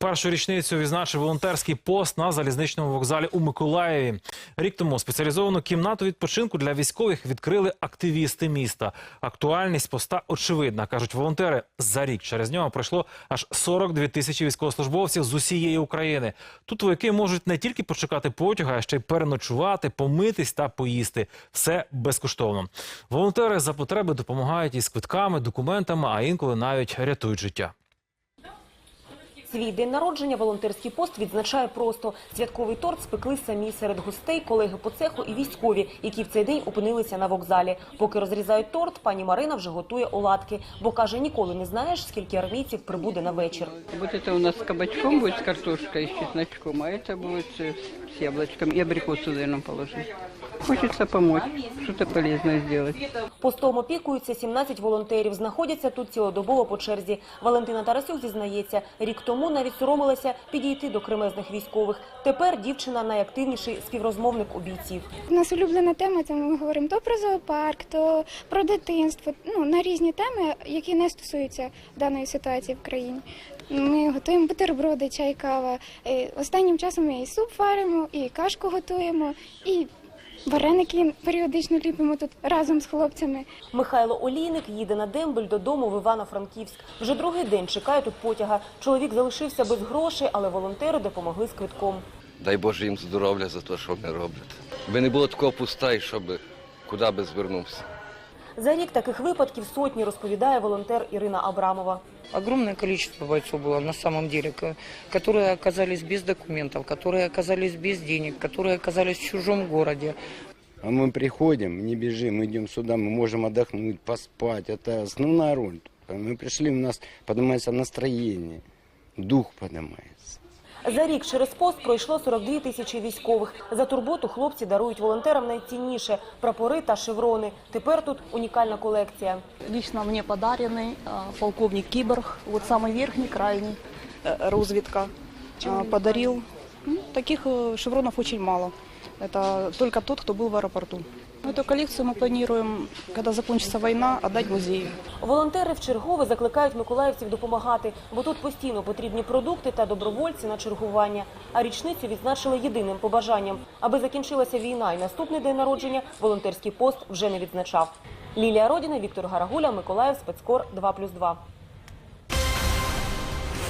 Першу річницю відзначив волонтерський пост на залізничному вокзалі у Миколаєві. Рік тому спеціалізовану кімнату відпочинку для військових відкрили активісти міста. Актуальність поста очевидна, кажуть волонтери. За рік через нього пройшло аж 42 тисячі військовослужбовців з усієї України. Тут вояки можуть не тільки почекати потяга, а ще й переночувати, помитись та поїсти. Все безкоштовно. Волонтери за потреби допомагають із квитками, документами, а інколи навіть рятують життя. Свій день народження волонтерський пост відзначає просто. Святковий торт спекли самі серед гостей, колеги по цеху і військові, які в цей день опинилися на вокзалі. Поки розрізають торт, пані Марина вже готує оладки, бо каже, ніколи не знаєш, скільки армійців прибуде на вечір. Вот это у нас с кабачком будет, с картошкой и с чесночком, а это будет э, с яблочком и абрикос сюда Хочется помочь, что-то полезное сделать. Постом опікуються 17 волонтерів. Знаходяться тут цілодобово по черзі. Валентина Тарасюк зізнається, рік тому навіть соромилася підійти до кремезних військових. Тепер дівчина найактивніший співрозмовник у бійців. У нас улюблена тема, тому ми говоримо то про зоопарк, то про дитинство, ну на різні теми, які не стосуються даної ситуації в країні. Ми готуємо бутерброди, чай, кава. Е, Останнім часом ми і суп варимо, і кашку готуємо, і вареники періодично ліпимо тут разом з хлопцями. Михайло Олійник їде на дембель додому в Івано-Франківськ. Вже другий день чекає тут потяга. Чоловік залишився без грошей, але волонтери допомогли з квитком. Дай Боже їм здоров'я за те, що вони роблять. Би не було такого пуста, щоб куди би звернувся. За рік таких випадків сотні, розповідає волонтер Ірина Абрамова. Огромное количество бойцов было на самом деле, ко- которые оказались без документов, которые оказались без денег, которые оказались в чужом городе. А мы приходим, не бежим, идем сюда, мы можем отдохнуть, поспать. Это основная роль. Мы пришли, у нас поднимается настроение, дух поднимается. За рік через пост пройшло 42 тисячі військових. За турботу хлопці дарують волонтерам найцінніше – прапори та шеврони. Тепер тут унікальна колекція. Лично мне подаренный а, полковник Киборг, вот самый верхний, крайний, э, разведка, а, подарил. Ну, таких э, шевронов очень мало. Это только тот, кто был в аэропорту. Эту коллекцию мы планируем, когда закончится война, отдать музею. Волонтери вчергове закликають миколаївців допомагати, бо тут постійно потрібні продукти та добровольці на чергування. А річницю відзначили єдиним побажанням. Аби закінчилася війна і наступний день народження, волонтерський пост вже не відзначав. Лілія Родіна, Віктор Гарагуля, Миколаїв, Спецкор 2+,2.